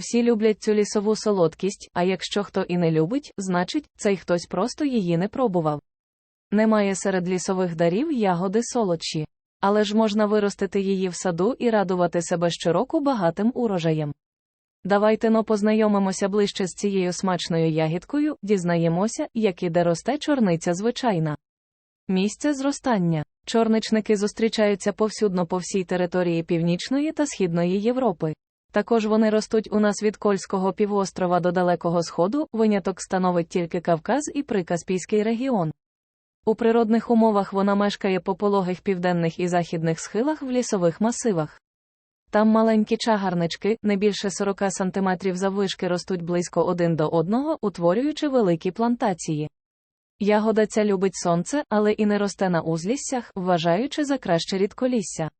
Всі люблять цю лісову солодкість, а якщо хто і не любить, значить, цей хтось просто її не пробував. Немає серед лісових дарів ягоди солодші. Але ж можна виростити її в саду і радувати себе щороку багатим урожаєм. Давайте но познайомимося ближче з цією смачною ягідкою, дізнаємося, як і де росте чорниця звичайна. Місце зростання. Чорничники зустрічаються повсюдно по всій території Північної та Східної Європи. Також вони ростуть у нас від Кольського півострова до Далекого Сходу, виняток становить тільки Кавказ і Прикаспійський регіон. У природних умовах вона мешкає по пологих південних і західних схилах в лісових масивах. Там маленькі чагарнички, не більше 40 см заввишки ростуть близько один до одного, утворюючи великі плантації. Ягода ця любить сонце, але і не росте на узліссях, вважаючи за краще рідколісся.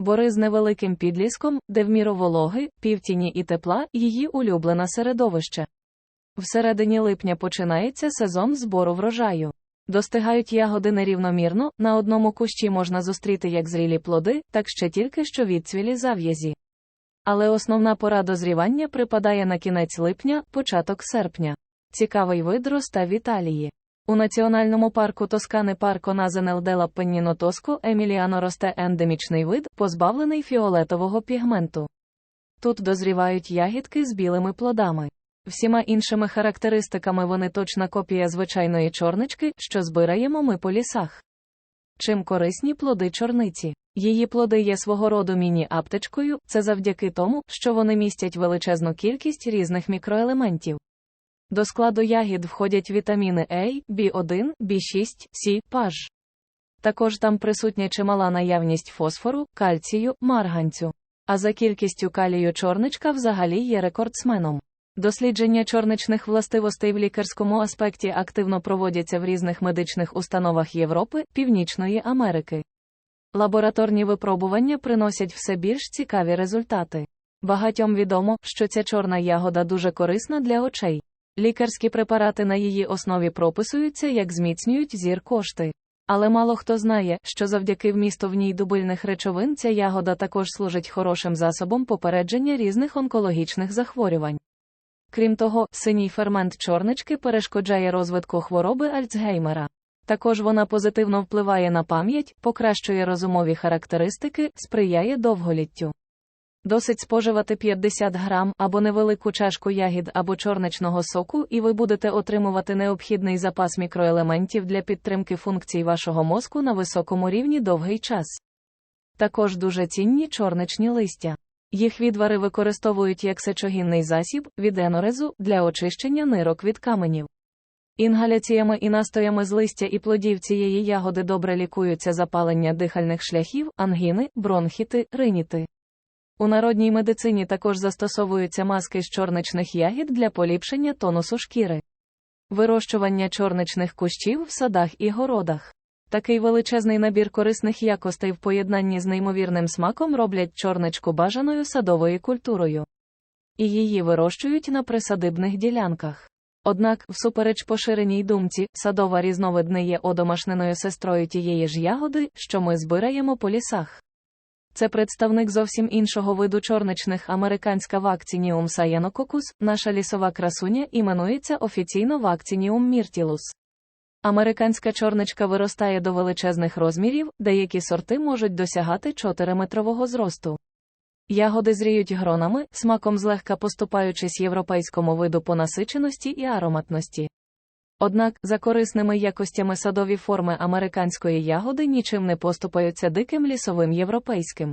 Бори з невеликим підліском, де в міру вологи, півтіні і тепла, її улюблене середовище. Всередині липня починається сезон збору врожаю. Достигають ягоди нерівномірно, на одному кущі можна зустріти як зрілі плоди, так ще тільки що відцвілі зав'язі. Але основна пора дозрівання припадає на кінець липня, початок серпня. Цікавий вид росте в Італії. У національному парку Тоскани парко Назенел Делла Пенніно Тоско Еміліано росте ендемічний вид, позбавлений фіолетового пігменту. Тут дозрівають ягідки з білими плодами. Всіма іншими характеристиками вони точна копія звичайної чорнички, що збираємо ми по лісах. Чим корисні плоди чорниці? Її плоди є свого роду міні-аптечкою, це завдяки тому, що вони містять величезну кількість різних мікроелементів. До складу ягід входять вітаміни А, B1, B6, С, паж. Також там присутня чимала наявність фосфору, кальцію, марганцю. А за кількістю калію чорничка взагалі є рекордсменом. Дослідження чорничних властивостей в лікарському аспекті активно проводяться в різних медичних установах Європи, Північної Америки. Лабораторні випробування приносять все більш цікаві результати. Багатьом відомо, що ця чорна ягода дуже корисна для очей. Лікарські препарати на її основі прописуються, як зміцнюють зір кошти. Але мало хто знає, що завдяки вмісту в ній дубильних речовин ця ягода також служить хорошим засобом попередження різних онкологічних захворювань. Крім того, синій фермент чорнички перешкоджає розвитку хвороби Альцгеймера. Також вона позитивно впливає на пам'ять, покращує розумові характеристики, сприяє довголіттю. Досить споживати 50 грам або невелику чашку ягід або чорничного соку, і ви будете отримувати необхідний запас мікроелементів для підтримки функцій вашого мозку на високому рівні довгий час. Також дуже цінні чорничні листя. Їх відвари використовують як сечогінний засіб від енорезу для очищення нирок від каменів. Інгаляціями і настоями з листя і плодів цієї ягоди добре лікуються запалення дихальних шляхів, ангіни, бронхіти, риніти. У народній медицині також застосовуються маски з чорничних ягід для поліпшення тонусу шкіри. Вирощування чорничних кущів в садах і городах. Такий величезний набір корисних якостей в поєднанні з неймовірним смаком роблять чорничку бажаною садовою культурою. І її вирощують на присадибних ділянках. Однак, всупереч поширеній думці, садова різновид не є одомашненою сестрою тієї ж ягоди, що ми збираємо по лісах. Це представник зовсім іншого виду чорничних американська вакцініум саєнококус, наша лісова красуня іменується офіційно вакцініум міртілус. Американська чорничка виростає до величезних розмірів, деякі сорти можуть досягати 4-метрового зросту. Ягоди зріють гронами, смаком злегка поступаючись європейському виду по насиченості і ароматності. Однак, за корисними якостями садові форми американської ягоди нічим не поступаються диким лісовим європейським.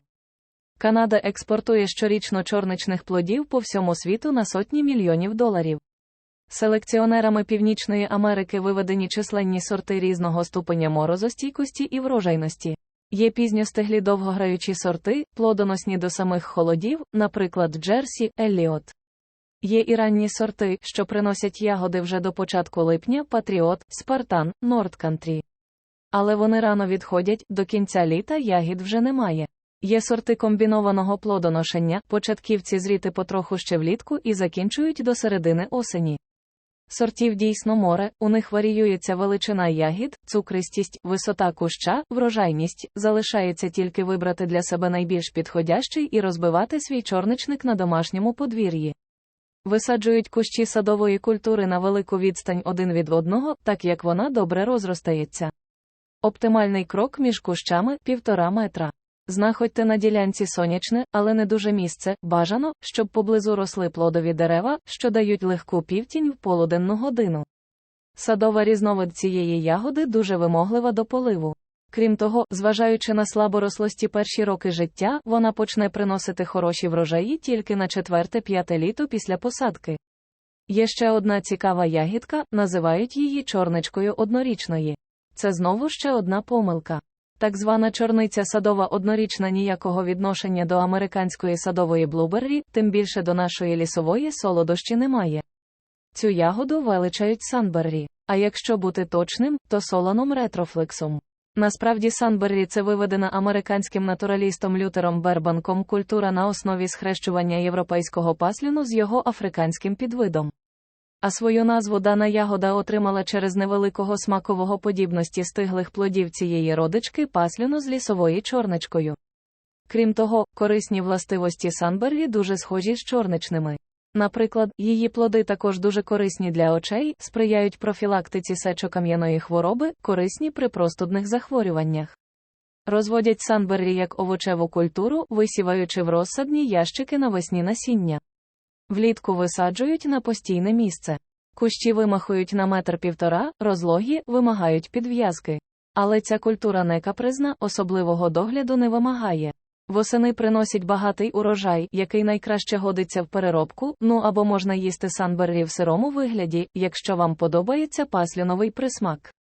Канада експортує щорічно чорничних плодів по всьому світу на сотні мільйонів доларів. Селекціонерами Північної Америки виведені численні сорти різного ступеня морозостійкості і врожайності. Є пізньостеглі довгограючі сорти, плодоносні до самих холодів, наприклад, Джерсі, Елліот. Є і ранні сорти, що приносять ягоди вже до початку липня, Патріот, Спартан, Нордкантрі. Але вони рано відходять, до кінця літа ягід вже немає. Є сорти комбінованого плодоношення, початківці зріти потроху ще влітку і закінчують до середини осені. Сортів дійсно море, у них варіюється величина ягід, цукристість, висота куща, врожайність, залишається тільки вибрати для себе найбільш підходящий і розбивати свій чорничник на домашньому подвір'ї. Висаджують кущі садової культури на велику відстань один від одного, так як вона добре розростається. Оптимальний крок між кущами півтора метра. Знаходьте на ділянці сонячне, але не дуже місце, бажано, щоб поблизу росли плодові дерева, що дають легку півтінь в полуденну годину. Садова різновид цієї ягоди дуже вимоглива до поливу. Крім того, зважаючи на слаборослості перші роки життя, вона почне приносити хороші врожаї тільки на четверте-п'яте літо після посадки. Є ще одна цікава ягідка, називають її чорничкою однорічної. Це знову ще одна помилка. Так звана чорниця садова однорічна ніякого відношення до американської садової блуберрі, тим більше до нашої лісової солодощі немає. Цю ягоду величають санберрі, а якщо бути точним, то солоном ретрофлексом. Насправді Санберрі це виведена американським натуралістом Лютером Бербанком культура на основі схрещування європейського пасліну з його африканським підвидом. А свою назву дана ягода отримала через невеликого смакового подібності стиглих плодів цієї родички пасліну з лісової чорничкою. Крім того, корисні властивості Санберрі дуже схожі з чорничними. Наприклад, її плоди також дуже корисні для очей, сприяють профілактиці сечокам'яної хвороби, корисні при простудних захворюваннях. Розводять санберрі як овочеву культуру, висіваючи в розсадні ящики навесні насіння. Влітку висаджують на постійне місце. Кущі вимахують на метр півтора, розлогі вимагають підв'язки. Але ця культура не капризна, особливого догляду не вимагає. Восени приносять багатий урожай, який найкраще годиться в переробку, ну або можна їсти санберрі в сирому вигляді, якщо вам подобається пасліновий присмак.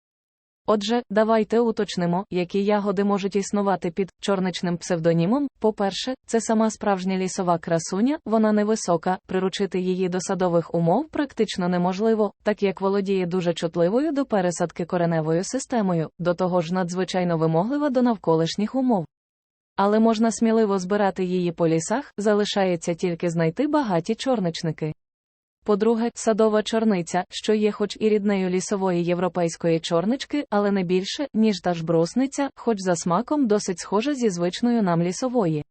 Отже, давайте уточнимо, які ягоди можуть існувати під чорничним псевдонімом. По-перше, це сама справжня лісова красуня, вона невисока, приручити її до садових умов практично неможливо, так як володіє дуже чутливою до пересадки кореневою системою, до того ж надзвичайно вимоглива до навколишніх умов. Але можна сміливо збирати її по лісах, залишається тільки знайти багаті чорничники. По-друге, садова чорниця, що є хоч і ріднею лісової європейської чорнички, але не більше, ніж та ж брусниця, хоч за смаком досить схожа зі звичною нам лісової.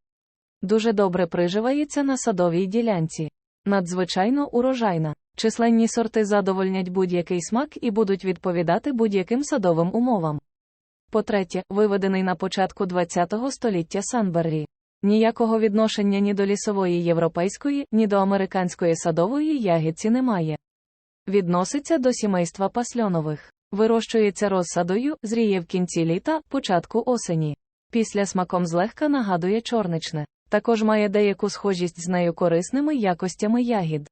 Дуже добре приживається на садовій ділянці. Надзвичайно урожайна. Численні сорти задовольнять будь-який смак і будуть відповідати будь-яким садовим умовам. По-третє, виведений на початку ХХ століття Санберрі. Ніякого відношення ні до лісової європейської, ні до американської садової ягідці немає. Відноситься до сімейства пасльонових. Вирощується розсадою, зріє в кінці літа, початку осені. Після смаком злегка нагадує чорничне. Також має деяку схожість з нею корисними якостями ягід.